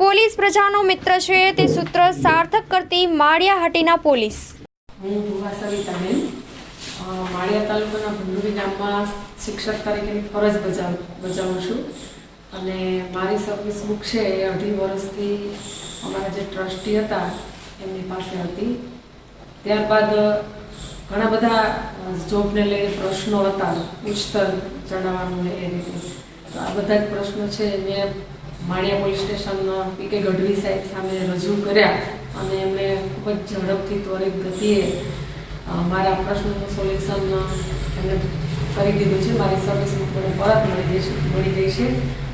Police પ્રજાનો મિત્ર છે, તે સૂત્ર સાર્થક કરતી માળિયા હાટીના પોલીસ. હું ભુવા સવિતાબેન માળિયા તાલુકાના ભંડુરી ગામમાં શિક્ષક તરીકેની ફરજ બજાવ, બજાવું છું. અને મારી સર્વિસ બુક છે એ અઢી વર્ષથી અમારા જે ટ્રસ્ટી હતા, એમની પાસે હતી. ત્યારબાદ ઘણા બધા જોબને લઈને પ્રશ્નો હતા, ઉચ્ચતર જણાવવાનું એ રીતે. તો આ બધા જ પ્રશ્નો છે, મેં માળિયા પોલીસ સ્ટેશન પી કે ગઢવી સાહેબ સામે રજૂ કર્યા અને એમણે ખૂબ જ ઝડપથી ત્વરિત ગતિએ મારા પ્રશ્નનું સોલ્યુશન એમણે કરી દીધું છે. મારી સર્વિસ મને પરત મળી ગઈ છે મળી ગઈ છે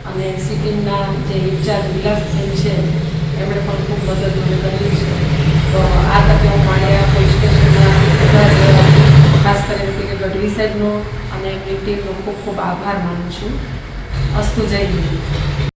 અને સિક્કિમના જે ઇન્ચાર્જ વિલાસબેન છે, એમણે પણ ખૂબ મદદ મને કરી છે. તો આ તકે હું માળિયા પોલીસ સ્ટેશનના ખાસ કરીને કે ગઢવી સાહેબનો અને એમની ટીમનો ખૂબ ખૂબ આભાર માનું છું. અસ્તુ જય હિન્દ.